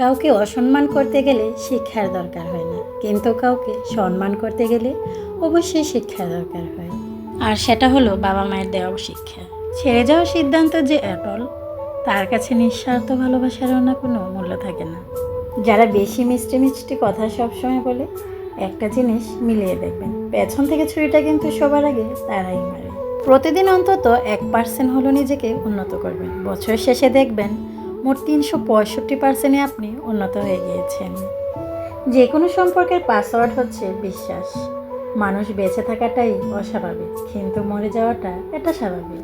কাউকে অসম্মান করতে গেলে শিক্ষার দরকার হয় না। কিন্তু কাউকে সম্মান করতে গেলে অবশ্যই শিক্ষার দরকার হয়। আর সেটা হলো বাবা মায়ের দেওয়া শিক্ষা। ছেড়ে যাওয়ার সিদ্ধান্ত যে অটল তার কাছে নিঃস্বার্থ ভালোবাসার না কোনো মূল্য থাকে না। যারা বেশি মিষ্টি মিষ্টি কথা সবসময় বলে, একটা জিনিস মিলিয়ে দেখবেন। পেছন থেকে ছুরিটা কিন্তু সবার আগে তারাই মারে। প্রতিদিন অন্তত এক পার্সেন্ট হলো নিজেকে উন্নত করবেন। বছর শেষে দেখবেন মোট তিনশো পঁয়ষট্টি পার্সেন্টে আপনি উন্নত হয়ে গিয়েছেন। যে কোনো সম্পর্কের পাসওয়ার্ড হচ্ছে বিশ্বাস। মানুষ বেঁচে থাকাটাই অস্বাভাবিক, কিন্তু মরে যাওয়াটা এটা স্বাভাবিক।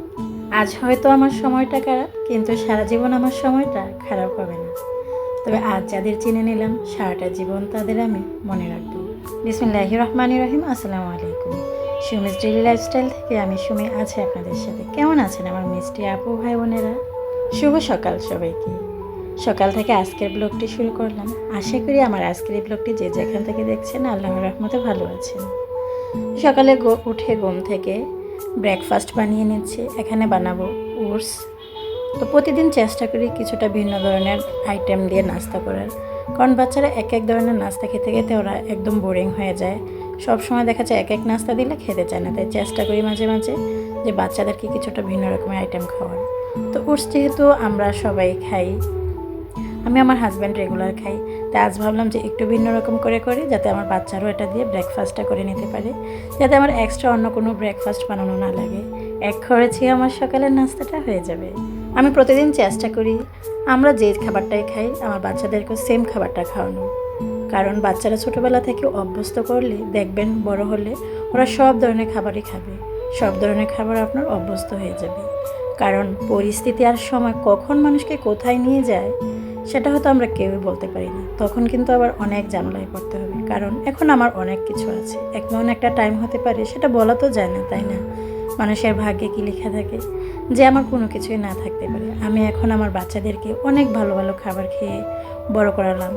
আজ হয়তো আমার সময়টা খারাপ, কিন্তু সারা জীবন আমার সময়টা খারাপ হবে না। তবে আজ যাদের চিনে নিলাম, সারাটা জীবন তাদের আমি মনে রাখব। বিসমুল্লাহ রহমান রহিম, আসসালামু আলাইকুম। সুমিস ডেলি লাইফস্টাইল থেকে আমি সুমি আছি আপনাদের সাথে। কেমন আছেন আমার মিষ্টি আপু, ভাই বোনেরা? শুভ সকাল সবাইকে। সকাল থেকে আজকের ব্লগটি শুরু করলাম। আশা করি আমার আজকের ব্লগটি যে যেখান থেকে দেখছেন, আল্লাহর রহমতে ভালো আছেন। সকালে উঠে ঘুম থেকে ব্রেকফাস্ট বানিয়ে নিচ্ছি। এখানে বানাবো ওটস। তো প্রতিদিন চেষ্টা করি কিছুটা ভিন্ন ধরনের আইটেম দিয়ে নাস্তা করার। কারণ বাচ্চারা এক এক ধরনের নাস্তা খেতে খেতে ওরা একদম বোরিং হয়ে যায়। সব সময় দেখা যায় এক এক নাস্তা দিলে খেতে চায় না। তাই চেষ্টা করি মাঝে মাঝে যে বাচ্চাদেরকে কিছুটা ভিন্ন রকমের আইটেম খাওয়ার। তো ওটস যেহেতু আমরা সবাই খাই, আমি আমার হাজব্যান্ড রেগুলার খাই, তাই আজ ভাবলাম যে একটু ভিন্ন রকম করে করি, যাতে আমার বাচ্চারও এটা দিয়ে ব্রেকফাস্টটা করে নিতে পারে, যাতে আমার এক্সট্রা অন্য কোনো ব্রেকফাস্ট বানানো না লাগে। এক খরচে আমার সকালের নাস্তাটা হয়ে যাবে। আমি প্রতিদিন চেষ্টা করি, আমরা যে খাবারটাই খাই, আমার বাচ্চাদেরকেও সেম খাবারটা খাওয়ানো। কারণ বাচ্চারা ছোটোবেলা থেকে অভ্যস্ত করলে, দেখবেন বড় হলে ওরা সব ধরনের খাবারই খাবে। সব ধরনের খাবার আপনার অভ্যস্ত হয়ে যাবে। কারণ পরিস্থিতি আর সময় কখন মানুষকে কোথায় নিয়ে যায়, সেটা হয়তো আমরা কেউই বলতে পারি না। তখন কিন্তু আবার অনেক জানলায় পড়তে হবে। কারণ এখন আমার অনেক কিছু আছে। এমন একটা টাইম হতে পারে, সেটা বলা তো যায় না, তাই না? মানুষের ভাগ্যে কি লেখা থাকে? যে আমার কোনো কিছুই না থাকতে পারে। আমি এখন আমার বাচ্চাদেরকে অনেক ভালো ভালো খাবার খেয়ে বড় করালাম।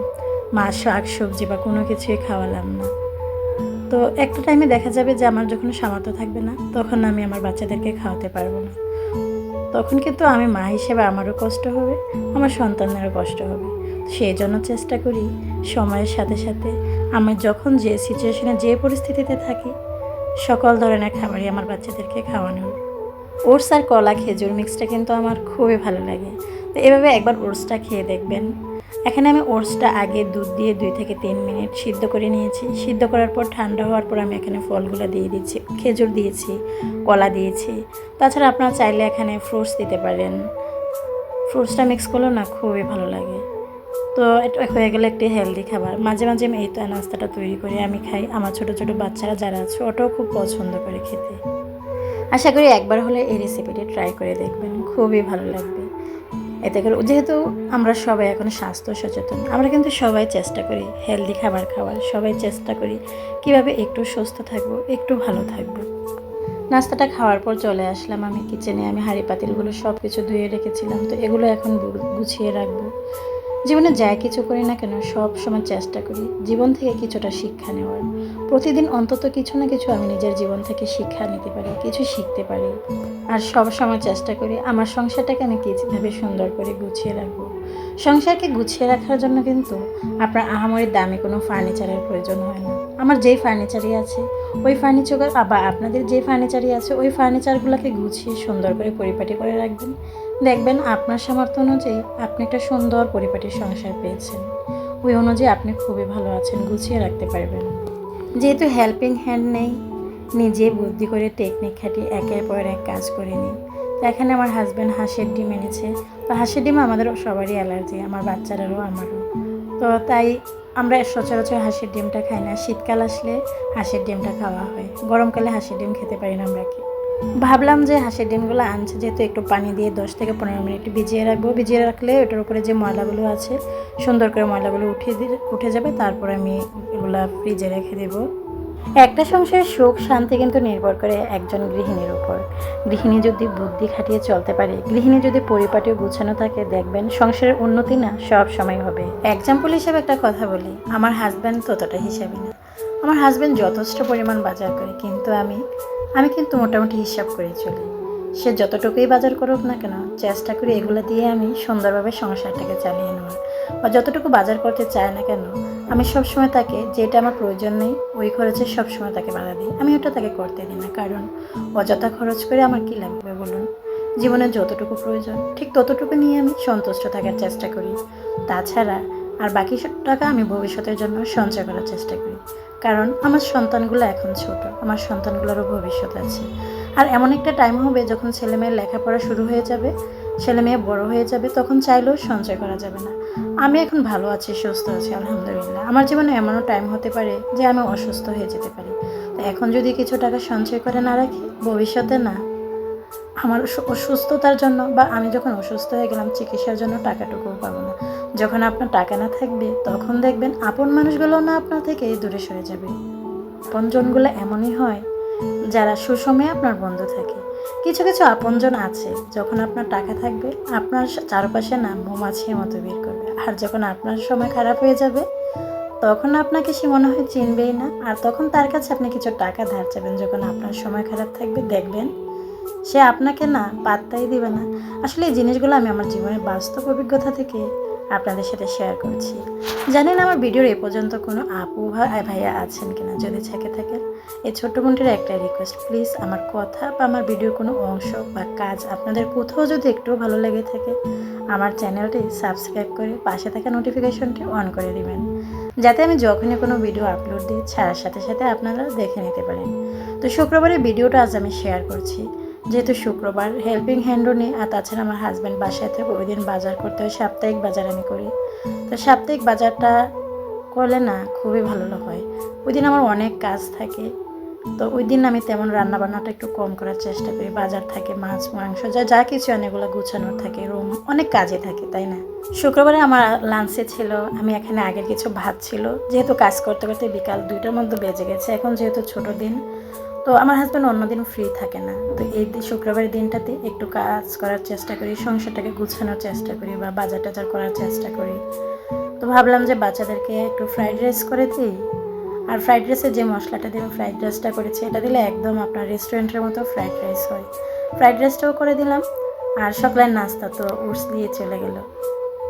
মাছ শাক, সবজি বা কোনো কিছুই খাওয়ালাম না। তো একটা টাইমে দেখা যাবে যে আমার যখন সামর্থ্য থাকবে না, তখন আমি আমার বাচ্চাদেরকে খাওয়াতে পারব না। তখন কিন্তু আমি মা হিসেবে আমারও কষ্ট হবে, আমার সন্তানেরও কষ্ট হবে। সেই জন্য চেষ্টা করি সময়ের সাথে সাথে আমি যখন যে সিচুয়েশনে যে পরিস্থিতিতে থাকি, সকল ধরনের খাবারই আমার বাচ্চাদেরকে খাওয়ানো। ওটস আর কলা খেজুর মিক্সটা কিন্তু আমার খুবই ভালো লাগে। তো এভাবে একবার ওটসটা খেয়ে দেখবেন। এখানে আমি ওটসটা আগে দুধ দিয়ে দুই থেকে তিন মিনিট সিদ্ধ করে নিয়েছি। সিদ্ধ করার পর ঠান্ডা হওয়ার পর আমি এখানে ফলগুলো দিয়ে দিচ্ছি। খেজুর দিয়েছি, কলা দিয়েছি। তাছাড়া আপনারা চাইলে এখানে ফ্রুটস দিতে পারেন। ফ্রুটসটা মিক্স করলেও না খুবই ভালো লাগে। তো এটা, হয়ে গেলে একটি হেলদি খাবার। মাঝে মাঝে আমি এই নাস্তাটা তৈরি করে আমি খাই। আমার ছোট ছোট বাচ্চারা যারা আছে, ওটাও খুব পছন্দ করে খেতে। আশা করি একবার হলে এই রেসিপিটি ট্রাই করে দেখবেন। খুবই ভালো লাগবে। এতে করে যেহেতু আমরা সবাই এখন স্বাস্থ্য সচেতন, আমরা কিন্তু সবাই চেষ্টা করি হেলদি খাবার খাওয়ার, সবাই চেষ্টা করি কীভাবে একটু সুস্থ থাকব, একটু ভালো থাকব। নাস্তাটা খাওয়ার পর চলে আসলাম আমি কিচেনে আমি হাঁড়ি পাতিলগুলো সব কিছু ধুয়ে রেখেছিলাম, তো এগুলো এখন গুছিয়ে রাখব। জীবনে যাই কিছু করি না কেন, সব সময় চেষ্টা করি, জীবন থেকে কিছুটা শিক্ষা নেওয়ার। প্রতিদিন অন্তত কিছু না কিছু আমি নিজের জীবন থেকে শিক্ষা নিতে পারি, কিছু শিখতে পারি। আর সব সময় চেষ্টা করি আমার সংসারটাকে আমি কীভাবে সুন্দর করে গুছিয়ে রাখব। সংসারকে গুছিয়ে রাখার জন্য কিন্তু আপনার আহামরি দামে কোনো ফার্নিচারের প্রয়োজন হয় না। আমার যেই ফার্নিচারই আছে, ওই ফার্নিচার বা আপনাদের যে ফার্নিচারই আছে, ওই ফার্নিচারগুলোকে গুছিয়ে সুন্দর করে পরিপাটি করে রাখবেন। দেখবেন আপনার সামর্থ্য অনুযায়ী আপনি একটা সুন্দর পরিপাটি সংসার পেয়েছেন। ওই অনুযায়ী আপনি খুবই ভালো আছেন, গুছিয়ে রাখতে পারবেন। যেহেতু হেল্পিং হ্যান্ড নেই নিজে বুদ্ধি করে টেকনিক খাটিয়ে একের পর এক কাজ করে নিই। তো এখানে আমার হাজব্যান্ড হাঁসের ডিম এনেছে। তো হাঁসের ডিম আমাদের সবারই অ্যালার্জি আমার বাচ্চারারও আমারও। তো তাই আমরা সচরাচর হাঁসের ডিমটা খাই না। শীতকাল আসলে হাঁসের ডিমটা খাওয়া হয়। গরমকালে হাঁসের ডিম খেতে পারি না আমরা কি? ভাবলাম যে হাঁসের ডিমগুলো আনছে, যেহেতু একটু পানি দিয়ে দশ থেকে পনেরো মিনিট ভিজিয়ে রাখব। ভিজিয়ে রাখলে ওটার উপরে যে ময়লাগুলো আছে, সুন্দর করে ময়লাগুলো উঠিয়ে দিয়ে উঠে যাবে। তারপর আমি এগুলা ফ্রিজে রেখে দেবো। একটা সংসারের সুখ শান্তি কিন্তু নির্ভর করে একজন গৃহিণীর উপর। গৃহিণী যদি বুদ্ধি খাটিয়ে চলতে পারে, গৃহিণী যদি পরিপাটি ও গুছানো থাকে, দেখবেন সংসারের উন্নতি না সব সময় হবে। এক্সাম্পল হিসেবে একটা কথা বলি, আমার হাজব্যান্ড ততটা হিসাবে না। আমার হাজব্যান্ড যথেষ্ট পরিমাণ বাজার করে, কিন্তু আমি আমি কিন্তু মোটামুটি হিসাব করে চলি। সে যতটুকুই বাজার করুক না কেন, চেষ্টা করি এগুলো দিয়ে আমি সুন্দরভাবে সংসারটাকে চালিয়ে নেওয়ার বা যতটুকু বাজার করতে চায় না কেন আমি সবসময় তাকে যেটা আমার প্রয়োজন নেই, ওই খরচে সবসময় তাকে বাধা দিই। আমি ওটা তাকে করতে দিই না, কারণ অযথা খরচ করে আমার কী লাগবে বলুন? জীবনে যতটুকু প্রয়োজন, ঠিক ততটুকু নিয়ে আমি সন্তুষ্ট থাকার চেষ্টা করি। তাছাড়া আর বাকি টাকা আমি ভবিষ্যতের জন্য সঞ্চয় করার চেষ্টা করি। কারণ আমার সন্তানগুলো এখন ছোট, আমার সন্তানগুলোরও ভবিষ্যৎ আছে। আর এমন একটা টাইম হবে যখন ছেলে মেয়ের লেখাপড়া শুরু হয়ে যাবে ছেলে মেয়ে বড় হয়ে যাবে, তখন চাইলেও সঞ্চয় করা যাবে না। আমি এখন ভালো আছি, সুস্থ আছি, আলহামদুলিল্লাহ। আমার জীবনে এমনও টাইম হতে পারে যে আমি অসুস্থ হয়ে যেতে পারি। তো এখন যদি কিছু টাকা সঞ্চয় করে না রাখি, ভবিষ্যতে না। আমার অসুস্থতার জন্য বা আমি যখন অসুস্থ হয়ে গেলাম, চিকিৎসার জন্য টাকাটুকুও পাবো না। যখন আপনার টাকা না থাকবে, তখন দেখবেন আপন মানুষগুলো না আপনার থেকে দূরে সরে যাবে। আপনজনগুলো এমনই হয় যারা সুসময়ে আপনার বন্ধু থাকে। কিছু কিছু আপনজন আছে, যখন আপনার টাকা থাকবে, আপনার চারপাশে না মৌমাছির মতো বের করবে। আর যখন আপনার সময় খারাপ হয়ে যাবে, তখন আপনাকে সে মনে হয় চিনবেই না। আর তখন তার কাছে আপনি কিছু টাকা ধার চাবেন, যখন আপনার সময় খারাপ থাকবে, দেখবেন সে আপনাকে না পাত্তাই দিবে না। আসলে এই জিনিসগুলো আমি আমার জীবনের বাস্তব অভিজ্ঞতা থেকে আপনাদের সাথে শেয়ার করছি। জানেন আমার ভিডিওর এ পর্যন্ত কোনো আপু ভাই ভাইয়া আছেন কিনা যদি থেকে থাকেন, এই ছোট্ট বোনটির একটা রিকোয়েস্ট প্লিজ আমার কথা বা আমার ভিডিওর কোনো অংশ বা কাজ আপনাদের কোথাও যদি একটু ভালো লেগে থাকে, আমার চ্যানেলটি সাবস্ক্রাইব করে পাশে থাকা নোটিফিকেশনটি অন করে দিবেন। যাতে আমি যখনই কোনো ভিডিও আপলোড দিই, ছাড়ার সাথে সাথে আপনারা দেখে নিতে পারেন। তো শুক্রবারের ভিডিওটা আজ আমি শেয়ার করছি। যেহেতু শুক্রবার হেল্পিং হ্যান্ডও নেই, আর তাছাড়া আমার হাজব্যান্ড বাসায় থেকে ওই দিন বাজার করতে হয়, সাপ্তাহিক বাজার আমি করি। তো সাপ্তাহিক বাজারটা করলে না খুবই ভালো হয়। ওই দিন আমার অনেক কাজ থাকে, তো ওই দিন আমি তেমন রান্নাবান্নাটা একটু কম করার চেষ্টা করি। বাজার থাকে, মাছ, মাংস, যা যা কিছু অনেকগুলো গুছানোর থাকে রুম অনেক কাজে থাকে, তাই না? শুক্রবারে আমার লাঞ্চে ছিল, আমি এখানে আগের কিছু ভাত ছিল। যেহেতু কাজ করতে করতে বিকাল দুইটার মধ্যে বেজে গেছে, এখন যেহেতু ছোট দিন তো আমার হাজব্যান্ড অন্যদিন ফ্রি থাকে না। তো এই শুক্রবারের দিনটাতে একটু কাজ করার চেষ্টা করি, সংসারটাকে গুছানোর চেষ্টা করি বা বাজার টাজার করার চেষ্টা করি। তো ভাবলাম যে বাচ্চাদেরকে একটু ফ্রাইড রাইস করে দিই। আর ফ্রাইড রাইসের যে মশলাটা দিয়ে আমি ফ্রাইড রাইসটা করেছি, এটা দিলে একদম আপনার রেস্টুরেন্টের মতো ফ্রাইড রাইস হয়। ফ্রাইড রাইসটাও করে দিলাম, আর সকালের নাস্তা তো উটস দিয়ে চলে গেল।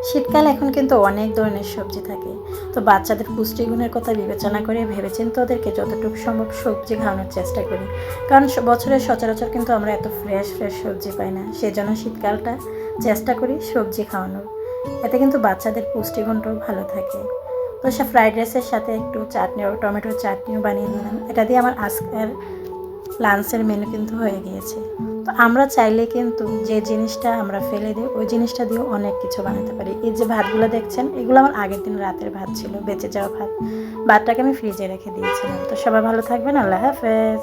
শীতকাল এখন কিন্তু অনেক ধরনের সবজি থাকে। তো বাচ্চাদের পুষ্টিগুণের কথা বিবেচনা করে ভেবেচিন্তে ওদেরকে যতটুকু সম্ভব সবজি খাওয়ানোর চেষ্টা করি। কারণ বছরের সচরাচর কিন্তু আমরা এত ফ্রেশ ফ্রেশ সবজি পাই না। সেজন্য শীতকালটা চেষ্টা করি সবজি খাওয়ানোর। এতে কিন্তু বাচ্চাদের পুষ্টিগুণটাও ভালো থাকে। তো সে ফ্রাইড রাইসের সাথে একটু চাটনি, টমেটোর চাটনিও বানিয়ে নিলাম। এটা দিয়ে আমার আজকের লাঞ্চের মেনু কিন্তু হয়ে গিয়েছে। তো আমরা চাইলে কিন্তু যে জিনিসটা আমরা ফেলে দিই, ওই জিনিসটা দিয়েও অনেক কিছু বানাতে পারি। এই যে ভাতগুলো দেখছেন, এগুলো আমার আগের দিন রাতের ভাত ছিল, বেঁচে যাওয়া ভাত। ভাতটাকে আমি ফ্রিজে রেখে দিয়েছিলাম। তো সবাই ভালো থাকবেন, আল্লাহ হাফেজ।